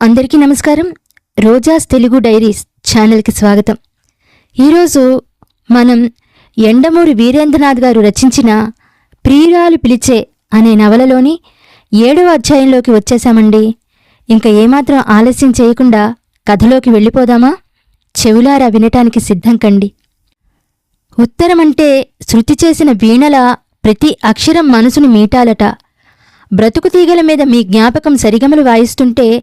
అందరికీ నమస్కారం. రోజాస్ తెలుగు డైరీస్ ఛానల్కి స్వాగతం. ఈరోజు మనం ఎండమూరి వీరేంద్రనాథ్ గారు రచించిన ప్రియురాలు పిలిచే అనే నవలలోని ఏడవ అధ్యాయంలోకి వచ్చేశామండి. ఇంకా ఏమాత్రం ఆలస్యం చేయకుండా కథలోకి వెళ్ళిపోదామా? చెవులారా వినటానికి సిద్ధం కండి. ఉత్తరమంటే శృతి చేసిన వీణల ప్రతి అక్షరం మనసును మీటాలట. బ్రతుకు తీగల మీద మీ జ్ఞాపకం సరిగమలు వాయిస్తుంటే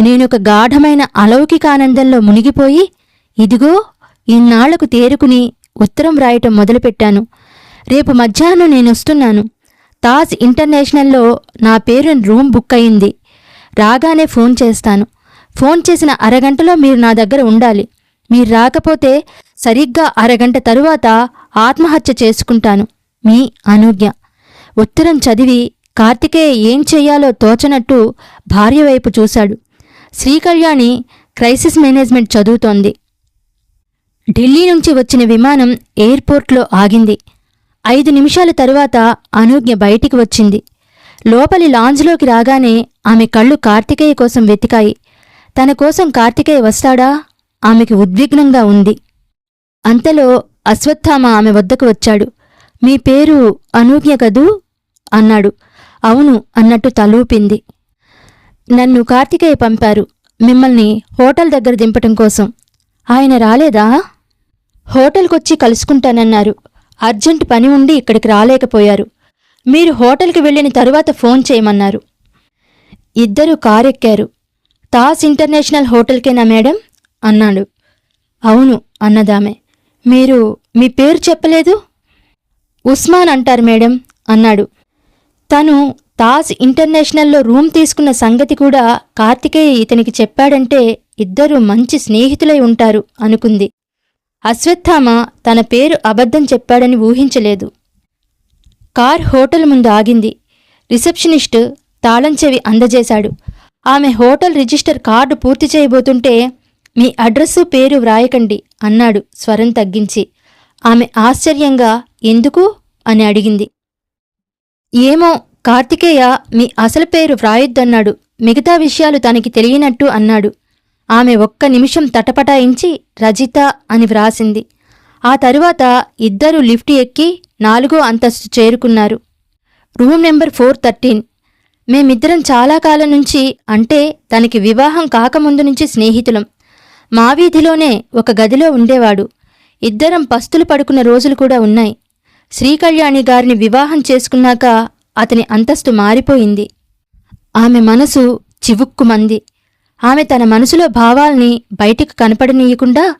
నేనొక గాఢమైన అలౌకిక ఆనందంలో మునిగిపోయి ఇదిగో ఇన్నాళ్ళకు తేరుకుని ఉత్తరం రాయటం మొదలుపెట్టాను. రేపు మధ్యాహ్నం నేనొస్తున్నాను. తాజ్ ఇంటర్నేషనల్లో నా పేరు రూమ్ బుక్ అయింది. రాగానే ఫోన్ చేస్తాను. ఫోన్ చేసిన అరగంటలో మీరు నా దగ్గర ఉండాలి. మీరు రాకపోతే సరిగ్గా అరగంట తరువాత ఆత్మహత్య చేసుకుంటాను. మీ అనుజ్ఞ ఉత్తరం చదివి కార్తికేయ ఏం చెయ్యాలో తోచనట్టు భార్య వైపు చూశాడు. శ్రీకళ్యాణి క్రైసిస్ మేనేజ్మెంట్ చదువుతోంది. ఢిల్లీ నుంచి వచ్చిన విమానం ఎయిర్పోర్ట్లో ఆగింది. ఐదు నిమిషాల తరువాత అనూజ్ఞ బయటికి వచ్చింది. లోపలి లాంజ్లోకి రాగానే ఆమె కళ్ళు కార్తికేయ కోసం వెతికాయి. తన కోసం కార్తికేయ వస్తాడా? ఆమెకి ఉద్విగ్నంగా ఉంది. అంతలో అశ్వత్థామ ఆమె వద్దకు వచ్చాడు. మీ పేరు అనూజ్ఞ కదూ? అన్నాడు. అవును అన్నట్టు తలూపింది. నన్ను కార్తికేయ పంపారు. మిమ్మల్ని హోటల్ దగ్గర దింపటం కోసం. ఆయన రాలేదా? హోటల్కొచ్చి కలుసుకుంటానన్నారు. అర్జెంట్ పని ఉండి ఇక్కడికి రాలేకపోయారు. మీరు హోటల్కి వెళ్ళిన తరువాత ఫోన్ చేయమన్నారు. ఇద్దరు కారెక్కారు. తాస్ ఇంటర్నేషనల్ హోటల్కేనా మేడం? అన్నాడు. అవును అన్నదామె. మీరు మీ పేరు చెప్పలేదు? ఉస్మాన్ అంటారు మేడం అన్నాడు. తను తాజ్ ఇంటర్నేషనల్లో రూమ్ తీసుకున్న సంగతి కూడా కార్తికేయ ఇతనికి చెప్పాడంటే ఇద్దరు మంచి స్నేహితులై ఉంటారు అనుకుంది. అశ్వత్థామ తన పేరు అబద్ధం చెప్పాడని ఊహించలేదు. కార్ హోటల్ ముందు ఆగింది. రిసెప్షనిస్ట్ తాళం చెవి అందజేశాడు. ఆమె హోటల్ రిజిస్టర్ కార్డు పూర్తి చేయబోతుంటే మీ అడ్రస్సు పేరు వ్రాయకండి అన్నాడు స్వరం తగ్గించి. ఆమె ఆశ్చర్యంగా ఎందుకు? అని అడిగింది. ఏమో కార్తికేయ మీ అసలు పేరు వ్రాయొద్దన్నాడు. మిగతా విషయాలు తనకి తెలియనట్టు అన్నాడు. ఆమె ఒక్క నిమిషం తటపటాయించి రజిత అని వ్రాసింది. ఆ తరువాత ఇద్దరూ లిఫ్ట్ ఎక్కి నాలుగో అంతస్తు చేరుకున్నారు. Room number four thirteen. మేమిద్దరం చాలా కాలం నుంచి అంటే తనకి వివాహం కాకముందు నుంచి స్నేహితులం. మా వీధిలోనే ఒక గదిలో ఉండేవాడు. ఇద్దరం పస్తులు పడుకున్న రోజులు కూడా ఉన్నాయి. శ్రీకళ్యాణి గారిని వివాహం చేసుకున్నాక అతని అంతస్తు మారిపోయింది. ఆమె మనసు చివుక్కుమంది. ఆమె తన మనసులో భావాల్ని బయటికి కనపడనీయకుండా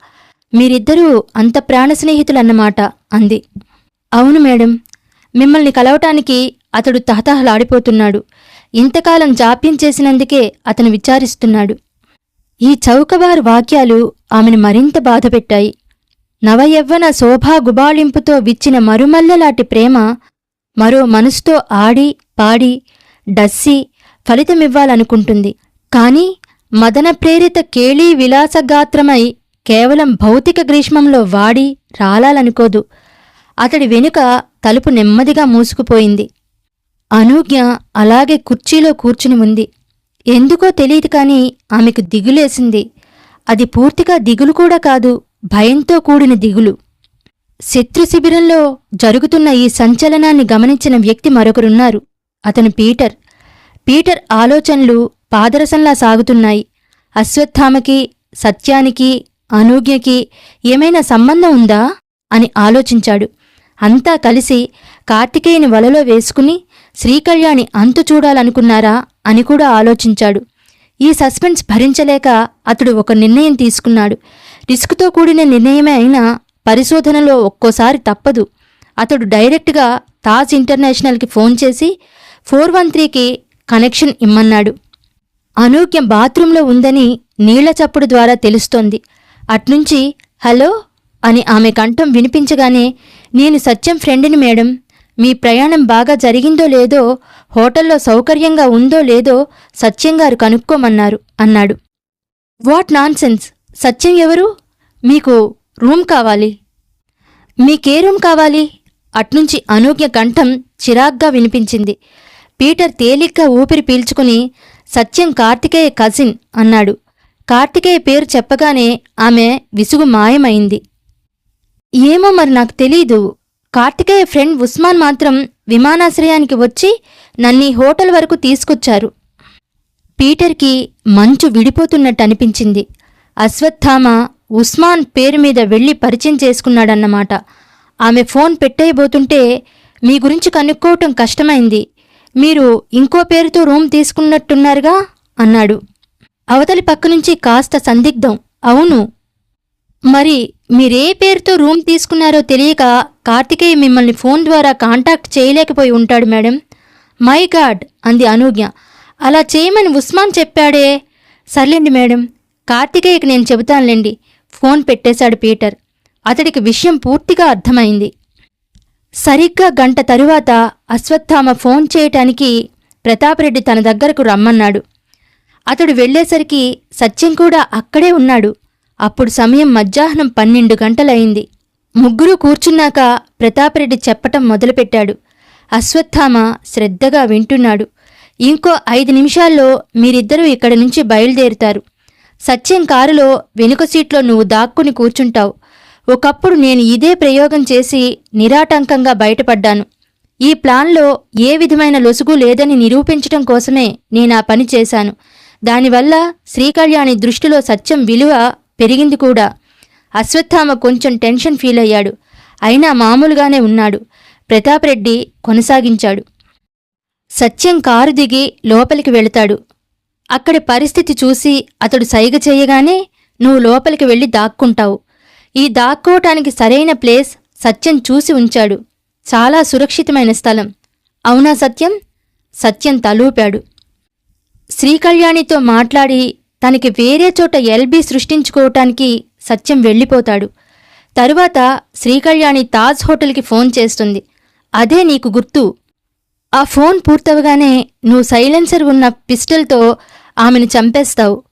మీరిద్దరూ అంత ప్రాణ స్నేహితులన్నమాట అంది. అవును మేడం మిమ్మల్ని కలవటానికి అతడు తహతహలాడిపోతున్నాడు. ఇంతకాలం జాప్యం చేసినందుకే అతను విచారిస్తున్నాడు. ఈ చౌకబారు వాక్యాలు ఆమెను మరింత బాధపెట్టాయి. నవయవ్వన శోభాగుబాళింపుతో విచ్చిన మరుమల్లలాంటి ప్రేమ మరో మనసుతో ఆడి పాడి డస్సి ఫలితమివ్వాలనుకుంటుంది. కాని మదన ప్రేరిత కేళీ విలాసగాత్రమై కేవలం భౌతిక గ్రీష్మంలో వాడి రాలాలనుకోదు. అతడి వెనుక తలుపు నెమ్మదిగా మూసుకుపోయింది. అనూజ్ఞ అలాగే కుర్చీలో కూర్చుని ఉంది. ఎందుకో తెలియదు కాని ఆమెకు దిగులేసింది. అది పూర్తిగా దిగులు కూడా కాదు భయంతో కూడిన దిగులు. శత్రు శిబిరంలో జరుగుతున్న ఈ సంచలనాన్ని గమనించిన వ్యక్తి మరొకరున్నారు. అతను పీటర్. పీటర్ ఆలోచనలు పాదరసంలా సాగుతున్నాయి. అశ్వత్థామకి సత్యానికి అనూజ్ఞకి ఏమైనా సంబంధం ఉందా? అని ఆలోచించాడు. అంతా కలిసి కార్తికేయుని వలలో వేసుకుని శ్రీకళ్యాణి అంతు చూడాలనుకున్నారా అని కూడా ఆలోచించాడు. ఈ సస్పెన్స్ భరించలేక అతడు ఒక నిర్ణయం తీసుకున్నాడు. రిస్క్తో కూడిన నిర్ణయమే అయినా పరిశోధనలో ఒక్కోసారి తప్పదు. అతడు డైరెక్ట్గా తాజ్ ఇంటర్నేషనల్కి ఫోన్ చేసి ఫోర్ వన్ త్రీకి కనెక్షన్ ఇమ్మన్నాడు. అనూజ్ఞ బాత్రూంలో ఉందని నీళ్ళ చప్పుడు ద్వారా తెలుస్తోంది. అట్నుంచి హలో అని ఆమె కంఠం వినిపించగానే నేను సత్యం ఫ్రెండ్ని మేడం. మీ ప్రయాణం బాగా జరిగిందో లేదో హోటల్లో సౌకర్యంగా ఉందో లేదో సత్యం గారు కనుక్కోమన్నారు అన్నాడు. What nonsense? సత్యం ఎవరు? మీకు రూమ్ కావాలి. మీకే రూమ్ కావాలి? అట్నుంచి అనూజ్ఞ కంఠం చిరాగ్గా వినిపించింది. పీటర్ తేలిగ్గా ఊపిరి పీల్చుకుని సత్యం కార్తికేయ కజిన్ అన్నాడు. కార్తికేయ పేరు చెప్పగానే ఆమె విసుగు మాయమైంది. ఏమో మరి నాకు తెలీదు. కార్తికేయ ఫ్రెండ్ ఉస్మాన్ మాత్రం విమానాశ్రయానికి వచ్చి నన్ని హోటల్ వరకు తీసుకొచ్చారు. పీటర్కి మంచు విడిపోతున్నట్టు అనిపించింది. అశ్వత్థామ ఉస్మాన్ పేరు మీద వెళ్ళి పరిచయం చేసుకున్నాడన్నమాట. ఆమె ఫోన్ పెట్టేయబోతుంటే మీ గురించి కనుక్కోవటం కష్టమైంది. మీరు ఇంకో పేరుతో రూమ్ తీసుకున్నట్టున్నారుగా? అన్నాడు. అవతలి పక్క నుంచి కాస్త సందిగ్ధం. అవును. మరి మీరే పేరుతో రూమ్ తీసుకున్నారో తెలియక కార్తికేయ మిమ్మల్ని ఫోన్ ద్వారా కాంటాక్ట్ చేయలేకపోయి ఉంటాడు మేడం. మై గాడ్ అంది అనూజ్ఞ అలా చేయమని ఉస్మాన్ చెప్పాడే? సర్లేండి మేడం. కార్తికేయకి నేను చెబుతానులేండి. ఫోన్ పెట్టేశాడు పీటర్. అతడికి విషయం పూర్తిగా అర్థమైంది. సరిగ్గా గంట తరువాత అశ్వత్థామ ఫోన్ చేయటానికి ప్రతాపరెడ్డి తన దగ్గరకు రమ్మన్నాడు. అతడు వెళ్ళేసరికి సత్యం కూడా అక్కడే ఉన్నాడు. అప్పుడు సమయం మధ్యాహ్నం పన్నెండు గంటలయింది. ముగ్గురు కూర్చున్నాక ప్రతాపరెడ్డి చెప్పటం మొదలుపెట్టాడు. అశ్వత్థామ శ్రద్ధగా వింటున్నాడు. ఇంకో ఐదు నిమిషాల్లో మీరిద్దరూ ఇక్కడి నుంచి బయలుదేరుతారు. సత్యం కారులో వెనుక సీట్లో నువ్వు దాక్కుని కూర్చుంటావు. ఒకప్పుడు నేను ఇదే ప్రయోగం చేసి నిరాటంకంగా బయటపడ్డాను. ఈ ప్లాన్లో ఏ విధమైన లొసుగు లేదని నిరూపించటం కోసమే నేనా పని చేశాను. దానివల్ల శ్రీకళ్యాణి దృష్టిలో సత్యం విలువ పెరిగింది కూడా. అశ్వత్థామ కొంచెం టెన్షన్ ఫీల్ అయ్యాడు. అయినా మామూలుగానే ఉన్నాడు. ప్రతాపరెడ్డి కొనసాగించాడు. సత్యం కారు దిగి లోపలికి వెళతాడు. అక్కడి పరిస్థితి చూసి అతడు సైగ చేయగానే నువ్వు లోపలికి వెళ్ళి దాక్కుంటావు. ఈ దాక్కోవటానికి సరైన ప్లేస్ సత్యం చూసి ఉంచాడు. చాలా సురక్షితమైన స్థలం. అవునా సత్యం? సత్యం తలూపాడు. శ్రీకళ్యాణితో మాట్లాడి తనకి వేరే చోట ఎల్బీ సృష్టించుకోవటానికి సత్యం వెళ్ళిపోతాడు. తరువాత శ్రీకళ్యాణి తాజ్ హోటల్కి ఫోన్ చేస్తుంది. అదే నీకు గుర్తు. ఆ ఫోన్ పూర్తవగానే నువ్వు సైలెన్సర్ ఉన్న పిస్టల్తో ఆమెను చంపేస్తావు.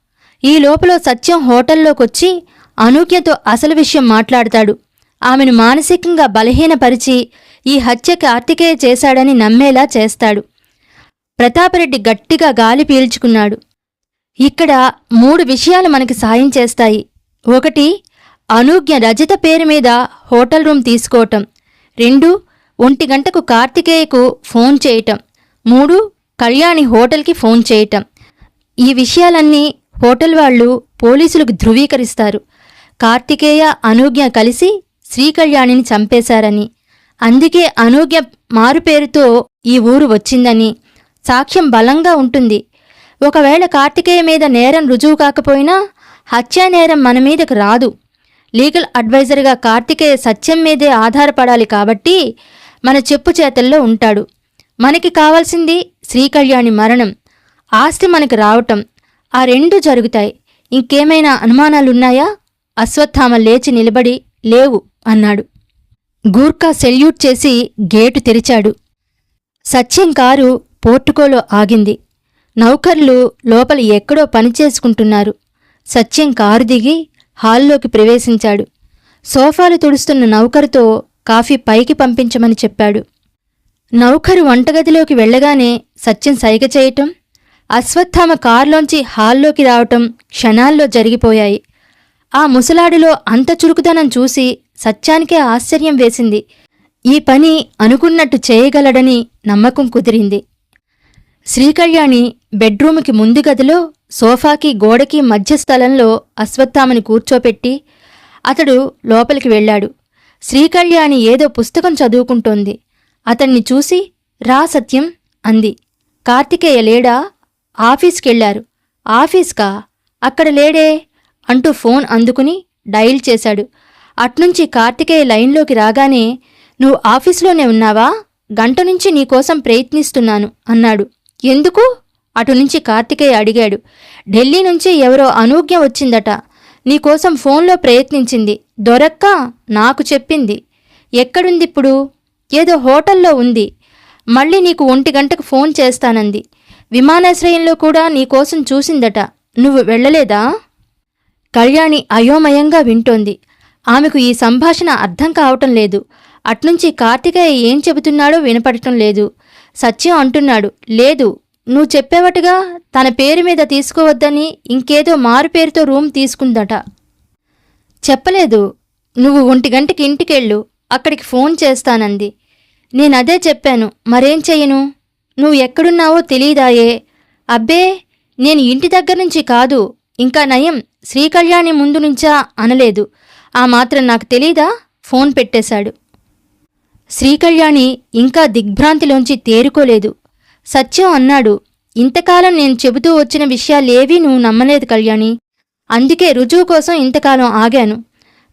ఈ లోపల సత్యం హోటల్లోకొచ్చి అనూక్యతో అసలు విషయం మాట్లాడతాడు. ఆమెను మానసికంగా బలహీనపరిచి ఈ హత్య కార్తికేయ చేశాడని నమ్మేలా చేస్తాడు. ప్రతాపరెడ్డి గట్టిగా గాలి పీల్చుకున్నాడు. ఇక్కడ మూడు విషయాలు మనకి సాయం చేస్తాయి. ఒకటి అనూజ్ఞ రజత పేరు మీద హోటల్ రూమ్ తీసుకోవటం. రెండు ఒంటి గంటకు కార్తికేయకు ఫోన్ చేయటం. మూడు కళ్యాణి హోటల్కి ఫోన్ చేయటం. ఈ విషయాలన్నీ హోటల్ వాళ్ళు పోలీసులకు ధృవీకరిస్తారు. కార్తికేయ అనూజ్ఞ కలిసి శ్రీకళ్యాణిని చంపేశారని. అందుకే అనూజ్ఞ మారుపేరుతో ఈ ఊరు వచ్చిందని సాక్ష్యం బలంగా ఉంటుంది. ఒకవేళ కార్తికేయ మీద నేరం రుజువు కాకపోయినా హత్యా నేరం మన మీదకు రాదు. లీగల్ అడ్వైజర్గా కార్తికేయ సత్యం మీదే ఆధారపడాలి కాబట్టి మన చెప్పు చేతల్లో ఉంటాడు. మనకి కావాల్సింది శ్రీకళ్యాణి మరణం. ఆస్తి మనకు రావటం. ఆ రెండు జరుగుతాయి. ఇంకేమైనా అనుమానాలున్నాయా? అశ్వత్థామ లేచి నిలబడి లేవు అన్నాడు. గూర్ఖా సెల్యూట్ చేసి గేటు తెరిచాడు. సత్యం కారు పోర్టుకోలో ఆగింది. నౌకర్లు లోపల ఎక్కడో పనిచేసుకుంటున్నారు సత్యం కారు దిగి హాల్లోకి ప్రవేశించాడు. సోఫాలు తుడుస్తున్న నౌకరుతో కాఫీ పైకి పంపించమని చెప్పాడు. నౌకరు వంటగదిలోకి వెళ్ళగానే సత్యం సైగ చేయటం అశ్వత్థామ కారులోంచి హాల్లోకి రావటం క్షణాల్లో జరిగిపోయాయి. ఆ ముసలాడిలో అంత చురుకుదనం చూసి సత్యానికే ఆశ్చర్యం వేసింది. ఈ పని అనుకున్నట్టు చేయగలడని నమ్మకం కుదిరింది. శ్రీకళ్యాణి బెడ్రూముకి ముందు గదిలో సోఫాకి గోడకి మధ్య స్థలంలో అశ్వత్థామని కూర్చోపెట్టి అతడు లోపలికి వెళ్ళాడు. శ్రీకళ్యాణి ఏదో పుస్తకం చదువుకుంటోంది. అతన్ని చూసి రా సత్యం అంది. కార్తికేయ లేడా? ఆఫీస్కెళ్ళారు ఆఫీస్కా? అక్కడ లేడే? అంటూ ఫోన్ అందుకుని డైల్ చేశాడు. అట్నుంచి కార్తికేయ లైన్లోకి రాగానే నువ్వు ఆఫీస్లోనే ఉన్నావా? గంట నుంచి నీకోసం ప్రయత్నిస్తున్నాను అన్నాడు. ఎందుకు? అటు నుంచి కార్తికేయ అడిగాడు. ఢిల్లీ నుంచి ఎవరో అనూజ్ఞ వచ్చిందట. నీకోసం ఫోన్లో ప్రయత్నించింది. దొరక్క నాకు చెప్పింది. ఎక్కడుందిప్పుడు? ఏదో హోటల్లో ఉంది. మళ్ళీ నీకు ఒంటి గంటకు ఫోన్ చేస్తానంది. విమానాశ్రయంలో కూడా నీకోసం చూసిందట. నువ్వు వెళ్ళలేదా? కళ్యాణి అయోమయంగా వింటోంది. ఆమెకు ఈ సంభాషణ అర్థం కావటం లేదు. అట్నుంచి కార్తికేయ ఏం చెబుతున్నాడో వినపడటం లేదు. సత్యం అంటున్నాడు. లేదు నువ్వు చెప్పేవట్టుగా తన పేరు మీద తీసుకోవద్దని ఇంకేదో మారు పేరుతో రూమ్ తీసుకుందట. చెప్పలేదు. నువ్వు ఒంటి గంటకి ఇంటికెళ్ళు. అక్కడికి ఫోన్ చేస్తానంది. నేనదే చెప్పాను. మరేం చెయ్యను నువ్వు ఎక్కడున్నావో తెలీదాయే. అబ్బే నేను ఇంటి దగ్గర నుంచి కాదు. ఇంకా నయం. శ్రీకళ్యాణి ముందు నుంచా అనలేదు. ఆ మాత్రం నాకు తెలీదా? ఫోన్ పెట్టేశాడు. శ్రీకళ్యాణి ఇంకా దిగ్భ్రాంతిలోంచి తేరుకోలేదు. సత్యం అన్నాడు. ఇంతకాలం నేను చెబుతూ వచ్చిన విషయాలేవీ నువ్వు నమ్మలేదు కళ్యాణి. అందుకే రుజువు కోసం ఇంతకాలం ఆగాను.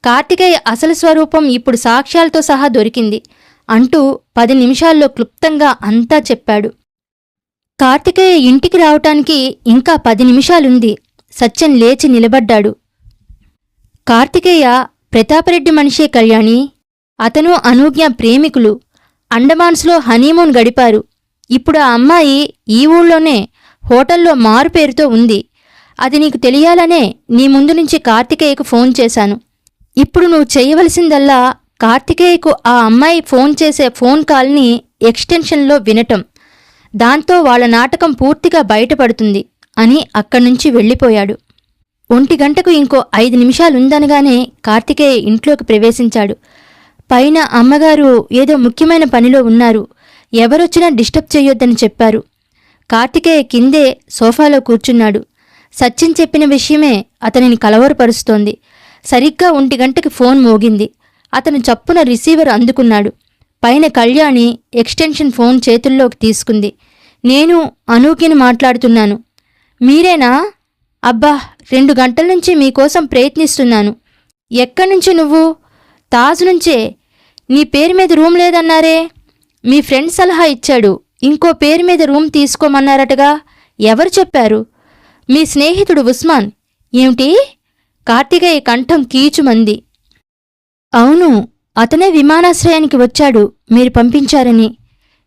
కార్తికేయ అసలు స్వరూపం ఇప్పుడు సాక్ష్యాలతో సహా దొరికింది అంటూ పది నిమిషాల్లో క్లుప్తంగా అంతా చెప్పాడు. కార్తికేయ ఇంటికి రావటానికి ఇంకా పది నిమిషాలుంది. సత్యం లేచి నిలబడ్డాడు. కార్తికేయ ప్రతాపరెడ్డి మనిషే కళ్యాణి. అతను అనూజ్ఞ ప్రేమికులు. అండమాన్స్లో హనీమూన్ గడిపారు. ఇప్పుడు ఆ అమ్మాయి ఈ ఊళ్ళోనే హోటల్లో మారు పేరుతో ఉంది. అది నీకు తెలియాలనే నీ ముందు నుంచి కార్తికేయకు ఫోన్ చేశాను. ఇప్పుడు నువ్వు చేయవలసిందల్లా కార్తికేయకు ఆ అమ్మాయి ఫోన్ చేసే ఫోన్ కాల్ని ఎక్స్టెన్షన్లో వినటం. దాంతో వాళ్ళ నాటకం పూర్తిగా బయటపడుతుంది అని అక్కడి నుంచి వెళ్ళిపోయాడు. ఒంటి గంటకు ఇంకో ఐదు నిమిషాలుందనగానే కార్తికేయ ఇంట్లోకి ప్రవేశించాడు. పైన అమ్మగారు ఏదో ముఖ్యమైన పనిలో ఉన్నారు. ఎవరొచ్చినా డిస్టర్బ్ చేయొద్దని చెప్పారు. కార్తికేయ కిందే సోఫాలో కూర్చున్నాడు. సచిన్ చెప్పిన విషయమే అతనిని కలవరపరుస్తోంది. సరిగ్గా ఒంటి గంటకి ఫోన్ మోగింది. అతను చప్పున రిసీవర్ అందుకున్నాడు. పైన కళ్యాణి ఎక్స్టెన్షన్ ఫోన్ చేతుల్లోకి తీసుకుంది. నేను అనూకిని మాట్లాడుతున్నాను. మీరేనా? అబ్బా రెండు గంటల నుంచి మీకోసం ప్రయత్నిస్తున్నాను. ఎక్కడి నుంచి నువ్వు? తాజ్ నుంచే. నీ పేరు మీద రూమ్ లేదన్నారే. మీ ఫ్రెండ్ సలహా ఇచ్చాడు. ఇంకో పేరు మీద రూమ్ తీసుకోమన్నారటగా ఎవరు చెప్పారు? మీ స్నేహితుడు ఉస్మాన్. ఏమిటి? కార్తికేయ కంఠం కీచుమంది. అవును అతనే విమానాశ్రయానికి వచ్చాడు. మీరు పంపించారని.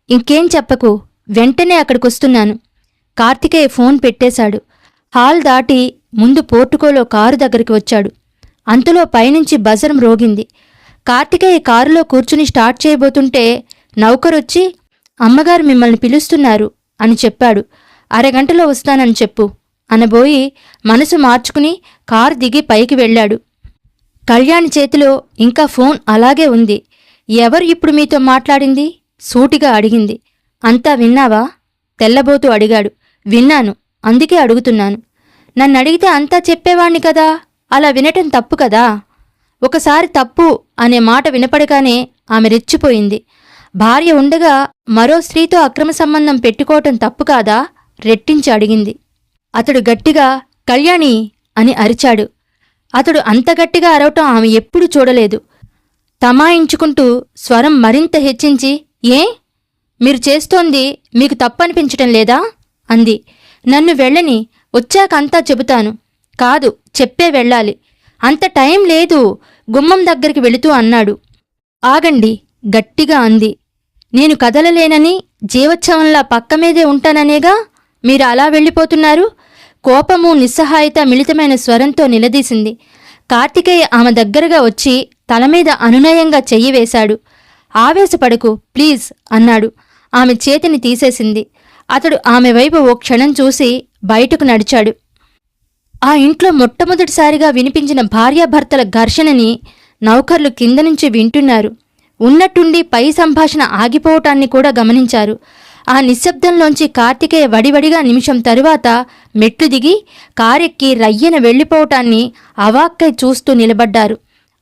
ఇంకేం చెప్పకు. వెంటనే అక్కడికొస్తున్నాను. కార్తికేయ ఫోన్ పెట్టేశాడు. హాల్ దాటి ముందు పోర్టుకోలో కారు దగ్గరికి వచ్చాడు. అంతలో పైనుంచి బజరం రోగింది. కార్తికేయ కారులో కూర్చుని స్టార్ట్ చేయబోతుంటే నౌకరొచ్చి అమ్మగారు మిమ్మల్ని పిలుస్తున్నారు అని చెప్పాడు. అరగంటలో వస్తానని చెప్పు అనబోయి మనసు మార్చుకుని కారు దిగి పైకి వెళ్ళాడు. కళ్యాణ్ చేతిలో ఇంకా ఫోన్ అలాగే ఉంది. ఎవరు ఇప్పుడు మీతో మాట్లాడింది? సూటిగా అడిగింది. అంతా విన్నావా? తెల్లబోతూ అడిగాడు. విన్నాను. అందుకే అడుగుతున్నాను. నన్ను అడిగితే అంతా చెప్పేవాణ్ణి కదా? అలా వినటం తప్పు కదా? ఒకసారి తప్పు అనే మాట వినపడగానే ఆమె రెచ్చిపోయింది. భార్య ఉండగా మరో స్త్రీతో అక్రమ సంబంధం పెట్టుకోవటం తప్పు కాదా? రెట్టించి అడిగింది. అతడు గట్టిగా కళ్యాణి అని అరిచాడు. అతడు అంత గట్టిగా అరవటం ఆమె ఎప్పుడూ చూడలేదు. తమాయించుకుంటూ స్వరం మరింత హెచ్చించి ఏ? మీరు చేస్తోంది మీకు తప్పనిపించటం లేదా? అంది. నన్ను వెళ్ళని వచ్చాక అంతా చెబుతాను. కాదు చెప్పే వెళ్ళాలి. అంత టైం లేదు గుమ్మం దగ్గరికి వెళుతూ అన్నాడు. ఆగండి గట్టిగా అంది. నేను కదలలేనని జీవోత్సవంలా పక్క మీదే ఉంటాననేగా మీరు అలా వెళ్ళిపోతున్నారు? కోపము నిస్సహాయత మిళితమైన స్వరంతో నిలదీసింది. కార్తికేయ ఆమె దగ్గరగా వచ్చి తల మీద అనునయంగా చెయ్యి వేశాడు. ఆవేశపడకు ప్లీజ్ అన్నాడు. ఆమె చేతిని తీసేసింది. అతడు ఆమె వైపు ఓ క్షణం చూసి బయటకు నడిచాడు. ఆ ఇంట్లో మొట్టమొదటిసారిగా వినిపించిన భార్యాభర్తల ఘర్షణని నౌకర్లు కింద నుంచి వింటున్నారు. ఉన్నట్టుండి పై సంభాషణ ఆగిపోవటాన్ని కూడా గమనించారు. ఆ నిశ్శబ్దంలోంచి కార్తికేయ వడివడిగా నిమిషం తరువాత మెట్లు దిగి కారెక్కి రయ్యన వెళ్ళిపోవటాన్ని అవాక్కై చూస్తూ నిలబడ్డారు.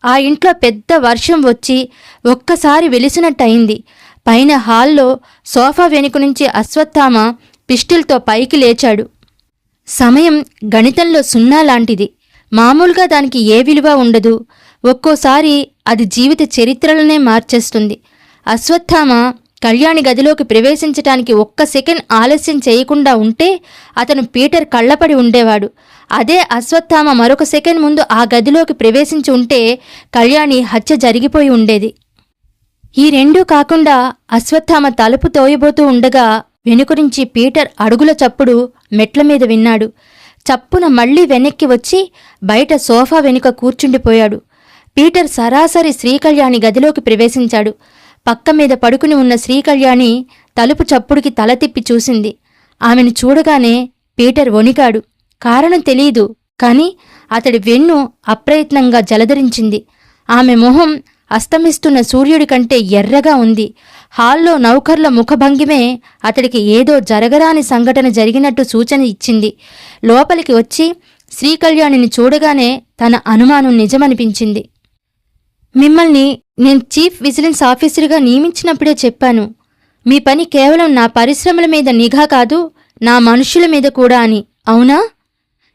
ఆ ఇంట్లో పెద్ద వర్షం వచ్చి ఒక్కసారి వెలిసినట్టయింది. పైన హాల్లో సోఫా వెనుక నుంచి అశ్వత్థామ పిస్టిల్తో పైకి లేచాడు. సమయం గణితంలో సున్నా లాంటిది. మామూలుగా దానికి ఏ విలువ ఉండదు. ఒక్కోసారి అది జీవిత చరిత్రలనే మార్చేస్తుంది. అశ్వత్థామ కళ్యాణి గదిలోకి ప్రవేశించటానికి ఒక్క సెకండ్ ఆలస్యం చేయకుండా ఉంటే అతను పీటర్ కళ్ళపడి ఉండేవాడు. అదే అశ్వత్థామ మరొక సెకండ్ ముందు ఆ గదిలోకి ప్రవేశించి ఉంటే కళ్యాణి హత్య జరిగిపోయి ఉండేది. ఈ రెండూ కాకుండా అశ్వత్థామ తలుపు తోయబోతూ ఉండగా వెనుక నుంచి పీటర్ అడుగుల చప్పుడు మెట్ల మీద విన్నాడు. చప్పున మళ్ళీ వెనక్కి వచ్చి బయట సోఫా వెనుక కూర్చుండిపోయాడు. పీటర్ సరాసరి శ్రీకళ్యాణి గదిలోకి ప్రవేశించాడు. పక్క మీద పడుకుని ఉన్న శ్రీకళ్యాణి తలుపు చప్పుడుకి తల తిప్పి చూసింది. ఆమెను చూడగానే పీటర్ వణికాడు. కారణం తెలియదు కాని అతడి వెన్ను అప్రయత్నంగా జలధరించింది. ఆమె మొహం అస్తమిస్తున్న సూర్యుడి కంటే ఎర్రగా ఉంది. హాల్లో నౌకర్ల ముఖభంగిమే అతడికి ఏదో జరగరాని సంఘటన జరిగినట్టు సూచన ఇచ్చింది. లోపలికి వచ్చి శ్రీకళ్యాణిని చూడగానే తన అనుమానం నిజమనిపించింది. మిమ్మల్ని నేను చీఫ్ విజిలెన్స్ ఆఫీసర్గా నియమించినప్పుడే చెప్పాను. మీ పని కేవలం నా పరిశ్రమల మీద నిఘా కాదు నా మనుషుల మీద కూడా అని. అవునా?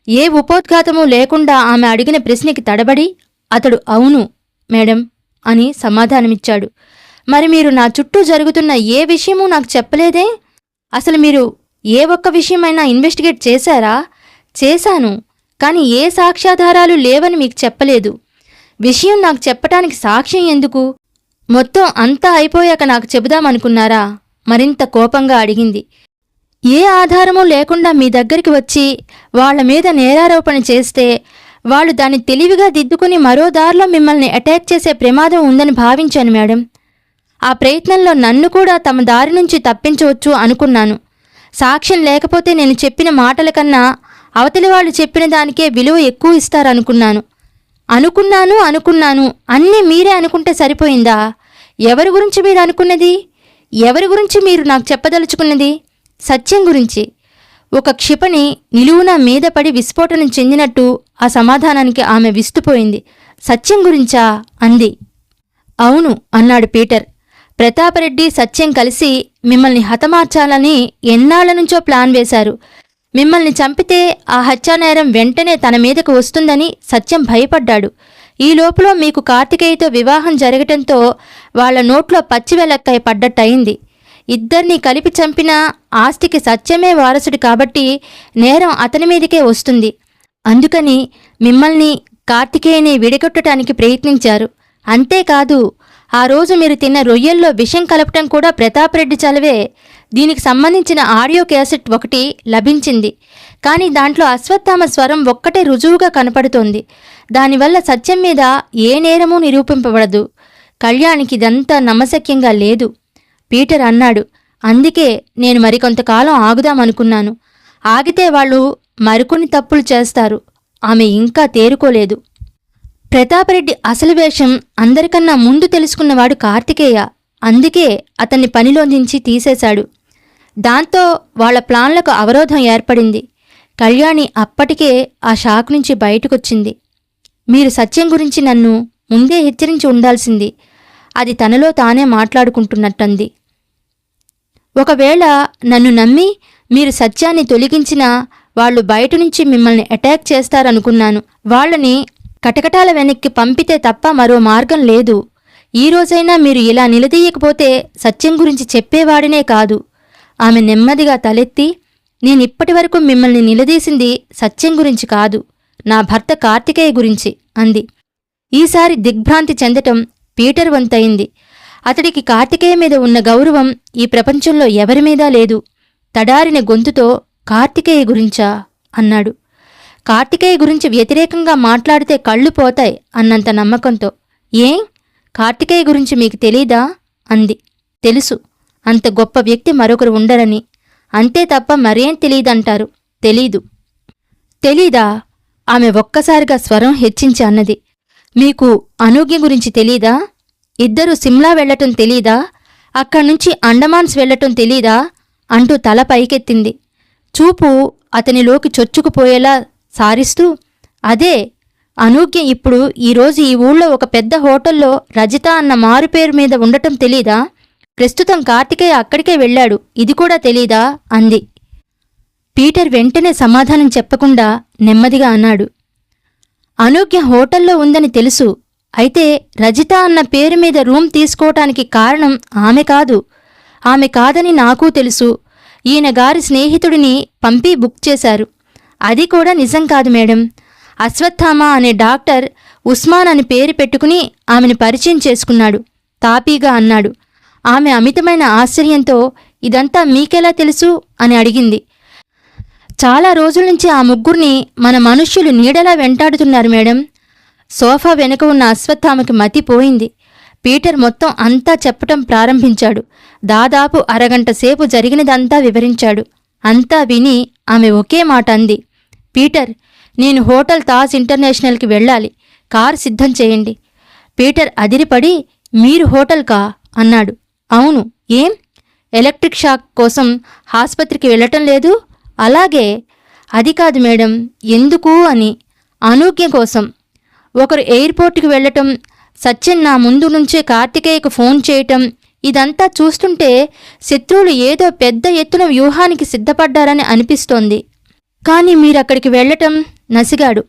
ఏ ఉపోద్ఘాతము లేకుండా ఆమె అడిగిన ప్రశ్నకి తడబడి అతడు అవును మేడం అని సమాధానమిచ్చాడు. మరి మీరు నా చుట్టూ జరుగుతున్న ఏ విషయమూ నాకు చెప్పలేదే? అసలు మీరు ఏ ఒక్క విషయమైనా ఇన్వెస్టిగేట్ చేశారా? చేశాను కానీ ఏ సాక్ష్యాధారాలు లేవని మీకు చెప్పలేదు. విషయం నాకు చెప్పటానికి సాక్ష్యం ఎందుకు? మొత్తం అంతా అయిపోయాక నాకు చెబుదామనుకున్నారా? మరింత కోపంగా అడిగింది. ఏ ఆధారమూ లేకుండా మీ దగ్గరికి వచ్చి వాళ్ళ మీద నేరారోపణ చేస్తే వాళ్ళు దాన్ని తెలివిగా దిద్దుకుని మరో దారిలో మిమ్మల్ని అటాక్ చేసే ప్రమాదం ఉందని భావించాను మేడం. ఆ ప్రయత్నంలో నన్ను కూడా తమ దారి నుంచి తప్పించవచ్చు అనుకున్నాను. సాక్ష్యం లేకపోతే నేను చెప్పిన మాటల కన్నా అవతలి వాళ్ళు చెప్పిన దానికే విలువ ఎక్కువ ఇస్తారనుకున్నాను. అనుకున్నాను అనుకున్నాను. అన్నీ మీరే అనుకుంటే సరిపోయిందా? ఎవరి గురించి మీరు అనుకున్నది? ఎవరి గురించి మీరు నాకు చెప్పదలుచుకున్నది? సత్యం గురించి. ఒక క్షిపణి నిలువున మీద పడి విస్ఫోటనం చెందినట్టు ఆ సమాధానానికి ఆమె విస్తుపోయింది. సత్యం గురించా? అంది. అవును అన్నాడు పీటర్. ప్రతాపరెడ్డి సత్యం కలిసి మిమ్మల్ని హతమార్చాలని ఎన్నాళ్ళ నుంచో ప్లాన్ వేశారు. మిమ్మల్ని చంపితే ఆ హత్యానేరం వెంటనే తన మీదకు వస్తుందని సత్యం భయపడ్డాడు. ఈ లోపల మీకు కార్తికేయతో వివాహం జరగటంతో వాళ్ళ నోట్లో పచ్చివెలక్కాయ పడ్డట్టయింది. ఇద్దరిని కలిపి చంపినా ఆస్తికి సత్యమే వారసుడు కాబట్టి నేరం అతని మీదకే వస్తుంది. అందుకని మిమ్మల్ని కార్తికేయని విడగొట్టడానికి ప్రయత్నించారు. అంతేకాదు ఆ రోజు మీరు తిన్న రొయ్యల్లో విషం కలపటం కూడా ప్రతాపరెడ్డి చలవే. దీనికి సంబంధించిన ఆడియో క్యాసెట్ ఒకటి లభించింది. కానీ దాంట్లో అశ్వత్థామ స్వరం ఒక్కటే రుజువుగా కనపడుతోంది. దానివల్ల సత్యం మీద ఏ నేరమూ నిరూపింపబడదు. కళ్యాణికి ఇదంతా నమ్మశక్యంగా లేదు. పీటర్ అన్నాడు అందుకే నేను మరికొంతకాలం ఆగుదామనుకున్నాను. ఆగితే వాళ్ళు మరికొన్ని తప్పులు చేస్తారు. ఆమె ఇంకా తేరుకోలేదు. ప్రతాపరెడ్డి అసలు వేషం అందరికన్నా ముందు తెలుసుకున్నవాడు కార్తికేయ. అందుకే అతన్ని పనిలోంచి తీసేశాడు. దాంతో వాళ్ళ ప్లాన్లకు అవరోధం ఏర్పడింది. కళ్యాణి అప్పటికే ఆ షాక్ నుంచి బయటకొచ్చింది. మీరు సత్యం గురించి నన్ను ముందే హెచ్చరించి ఉండాల్సింది. అది తనలో తానే మాట్లాడుకుంటున్నట్టుంది. ఒకవేళ నన్ను నమ్మి మీరు సత్యాన్ని తొలగించినా వాళ్ళు బయట నుంచి మిమ్మల్ని అటాక్ చేస్తారనుకున్నాను. వాళ్ళని కటకటాల వెనక్కి పంపితే తప్ప మరో మార్గం లేదు. ఈ రోజైనా మీరు ఇలా నిలదీయకపోతే సత్యం గురించి చెప్పేవాడినే కాదు. ఆమె నెమ్మదిగా తలెత్తి నేనిప్పటి వరకు మిమ్మల్ని నిలదీసింది సత్యం గురించి కాదు నా భర్త కార్తికేయ గురించి అంది. ఈసారి దిగ్భ్రాంతి చెందటం పీటర్ వంతయింది. అతడికి కార్తికేయ మీద ఉన్న గౌరవం ఈ ప్రపంచంలో ఎవరి మీదా లేదు. తడారిన గొంతుతో కార్తికేయ గురించా? అన్నాడు. కార్తికేయ గురించి వ్యతిరేకంగా మాట్లాడితే కళ్ళు పోతాయి అన్నంత నమ్మకంతో. ఏం కార్తికేయ గురించి మీకు తెలీదా? అంది. తెలుసు. అంత గొప్ప వ్యక్తి మరొకరు ఉండరని. అంతే తప్ప మరేం తెలీదంటారు తెలీదు. తెలీదా? ఆమె ఒక్కసారిగా స్వరం హెచ్చించి అన్నది. మీకు అనూగ్య గురించి తెలీదా? ఇద్దరు సిమ్లా వెళ్ళటం తెలీదా? అక్కడ్నుంచి అండమాన్స్ వెళ్ళటం తెలీదా? అంటూ తల పైకెత్తింది. చూపు అతనిలోకి చొచ్చుకుపోయేలా సారిస్తూ అదే అనూగ్య ఇప్పుడు ఈరోజు ఈ ఊళ్ళో ఒక పెద్ద హోటల్లో రజిత అన్న మారుపేరు మీద ఉండటం తెలీదా? ప్రస్తుతం కార్తికేయ అక్కడికే వెళ్ళాడు. ఇది కూడా తెలీదా? అంది. పీటర్ వెంటనే సమాధానం చెప్పకుండా నెమ్మదిగా అన్నాడు. అనూగ్య హోటల్లో ఉందని తెలుసు. అయితే రజిత అన్న పేరు మీద రూమ్ తీసుకోవటానికి కారణం ఆమె కాదు. ఆమె కాదని నాకూ తెలుసు. ఈయన గారి స్నేహితుడిని పంపి బుక్ చేశారు. అది కూడా నిజం కాదు మేడం. అశ్వత్థామ అనే డాక్టర్ ఉస్మాన్ అని పేరు పెట్టుకుని ఆమెను పరిచయం చేసుకున్నాడు. తాపీగా అన్నాడు. ఆమె అమితమైన ఆశ్చర్యంతో ఇదంతా మీకెలా తెలుసు? అని అడిగింది. చాలా రోజుల నుంచి ఆ ముగ్గురిని మన మనుష్యులు నీడలా వెంటాడుతున్నారు మేడం. సోఫా వెనుక ఉన్న అశ్వత్థామకి మతిపోయింది పీటర్ మొత్తం అంతా చెప్పటం ప్రారంభించాడు. దాదాపు అరగంట సేపు జరిగినదంతా వివరించాడు. అంతా విని ఆమె ఒకే మాట అంది. పీటర్ నేను హోటల్ తాజ్ ఇంటర్నేషనల్కి వెళ్ళాలి. కారు సిద్ధం చేయండి. పీటర్ అదిరిపడి మీరు హోటల్కా అన్నాడు. అవును. ఏం? ఎలక్ట్రిక్ షాక్ కోసం ఆసుపత్రికి వెళ్ళటం లేదు? అలాగే. అది కాదు మేడం ఎందుకు అని. అనూజ్ఞ కోసం. ఒకరు ఎయిర్పోర్ట్కి వెళ్ళటం సత్యన్ నా ముందు నుంచే కార్తికేయకు ఫోన్ చేయటం ఇదంతా చూస్తుంటే శత్రువులు ఏదో పెద్ద ఎత్తున వ్యూహానికి సిద్ధపడ్డారని అనిపిస్తోంది. కానీ మీరక్కడికి వెళ్ళటం నసిగాడు.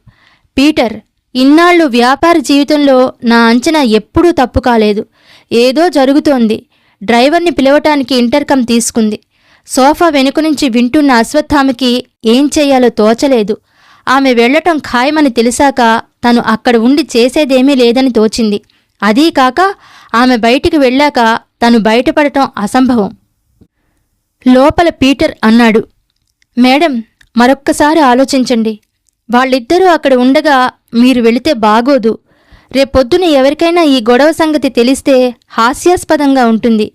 పీటర్ ఇన్నాళ్ళు వ్యాపార జీవితంలో నా అంచనా ఎప్పుడూ తప్పు కాలేదు ఏదో జరుగుతోంది. డ్రైవర్ని పిలవటానికి ఇంటర్కమ్ తీసుకుంది. సోఫా వెనుక నుంచి వింటున్న అశ్వత్థామకి ఏం చేయాలో తోచలేదు. ఆమె వెళ్ళటం ఖాయమని తెలిసాక తను అక్కడ ఉండి చేసేదేమీ లేదని తోచింది. అదీ కాక ఆమె బయటికి వెళ్ళాక తను బయటపడటం అసంభవం. లోపల పీటర్ అన్నాడు మేడం మరొక్కసారి ఆలోచించండి. వాళ్ళిద్దరూ అక్కడ ఉండగా మీరు వెళితే బాగోదు. రేపొద్దున ఎవరికైనా ఈ గొడవ సంగతి తెలిస్తే హాస్యాస్పదంగా ఉంటుంది.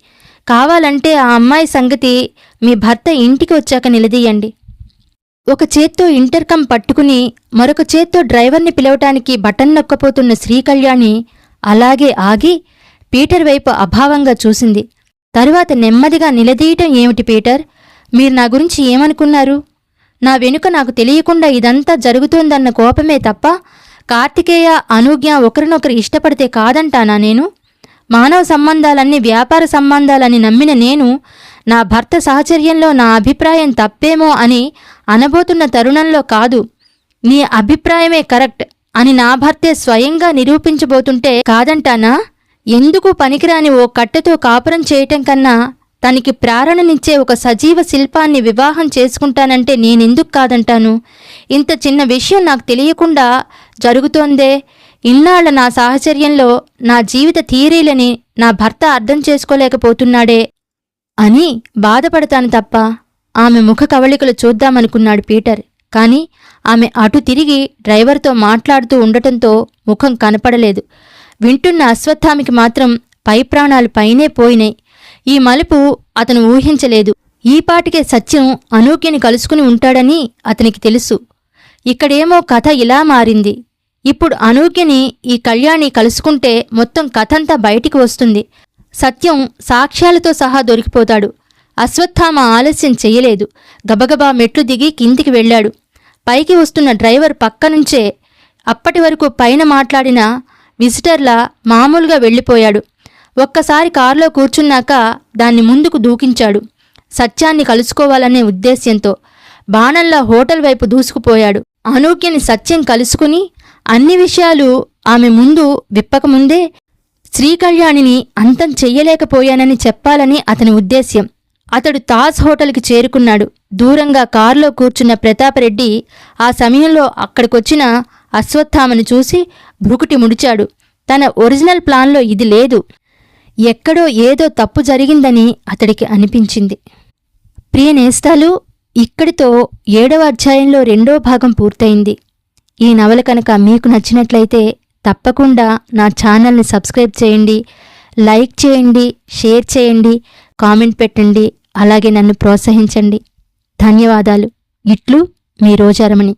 కావాలంటే ఆ అమ్మాయి సంగతి మీ భర్త ఇంటికి వచ్చాక నిలదీయండి. ఒక చేత్తో ఇంటర్కమ్ పట్టుకుని మరొక చేత్తో డ్రైవర్ని పిలవటానికి బటన్ నొక్కపోతున్న శ్రీకళ్యాణి అలాగే ఆగి పీటర్ వైపు అభావంగా చూసింది. తరువాత నెమ్మదిగా నిలదీయటం ఏమిటి పీటర్? మీరు నా గురించి ఏమనుకున్నారు? నా వెనుక నాకు తెలియకుండా ఇదంతా జరుగుతోందన్న కోపమే తప్ప కార్తికేయ అనూజ్ఞ ఒకరినొకరు ఇష్టపడితే కాదంటానా నేను? మానవ సంబంధాలన్నీ వ్యాపార సంబంధాలని నమ్మిన నేను నా భర్త సహచర్యంలో నా అభిప్రాయం తప్పేమో అని అనబోతున్న తరుణంలో కాదు. నీ అభిప్రాయమే కరెక్ట్ అని నా భర్తే స్వయంగా నిరూపించబోతుంటే కాదంటానా? ఎందుకు పనికిరాని ఓ కట్టెతో కాపురం చేయటం కన్నా తనకి ప్రేరణనిచ్చే ఒక సజీవ శిల్పాన్ని వివాహం చేసుకుంటానంటే నేనెందుకు కాదంటాను? ఇంత చిన్న విషయం నాకు తెలియకుండా జరుగుతోందే. ఇన్నాళ్ళ నా సాహచర్యంలో నా జీవిత థియరీలని నా భర్త అర్థం చేసుకోలేకపోతున్నాడే అని బాధపడతాను తప్ప. ఆమె ముఖ కవళికలు చూద్దామనుకున్నాడు పీటర్. కాని ఆమె అటు తిరిగి డ్రైవర్తో మాట్లాడుతూ ఉండటంతో ముఖం కనపడలేదు. వింటున్న అశ్వత్థామికి మాత్రం పై ప్రాణాలు పైనే పోయినాయి. ఈ మలుపు అతను ఊహించలేదు. ఈపాటికే సత్యం అనూక్యని కలుసుకుని ఉంటాడని అతనికి తెలుసు. ఇక్కడేమో కథ ఇలా మారింది. ఇప్పుడు అనూక్యని ఈ కళ్యాణి కలుసుకుంటే మొత్తం కథంతా బయటికి వస్తుంది. సత్యం సాక్ష్యాలతో సహా దొరికిపోతాడు. అశ్వత్థామ ఆలస్యం చెయ్యలేదు గబగబా మెట్లు దిగి కిందికి వెళ్ళాడు. పైకి వస్తున్న డ్రైవర్ పక్కనుంచే అప్పటి వరకు పైన మాట్లాడిన విజిటర్లా మామూలుగా వెళ్ళిపోయాడు. ఒక్కసారి కారులో కూర్చున్నాక దాన్ని ముందుకు దూకించాడు. సత్యాన్ని కలుసుకోవాలనే ఉద్దేశ్యంతో బాణంలా హోటల్ వైపు దూసుకుపోయాడు. అనూక్యని సత్యం కలుసుకుని అన్ని విషయాలు ఆమె ముందు విప్పకముందే శ్రీకళ్యాణిని అంతం చెయ్యలేకపోయానని చెప్పాలని అతని ఉద్దేశ్యం. అతడు తాజ్ హోటల్కి చేరుకున్నాడు. దూరంగా కారులో కూర్చున్న ప్రతాపరెడ్డి ఆ సమయంలో అక్కడికొచ్చిన అశ్వత్థామను చూసి భ్రుకుటి ముడిచాడు. తన ఒరిజినల్ ప్లాన్లో ఇది లేదు. ఎక్కడో ఏదో తప్పు జరిగిందని అతడికి అనిపించింది. ప్రియ నేస్తాలు ఇక్కడితో ఏడవ అధ్యాయంలో రెండో భాగం పూర్తయింది. ఈ నవల కనుక మీకు నచ్చినట్లయితే తప్పకుండా నా ఛానల్ని సబ్స్క్రైబ్ చేయండి లైక్ చేయండి షేర్ చేయండి కామెంట్ పెట్టండి అలాగే నన్ను ప్రోత్సహించండి. ధన్యవాదాలు. ఇట్లు మీ రోజారమణి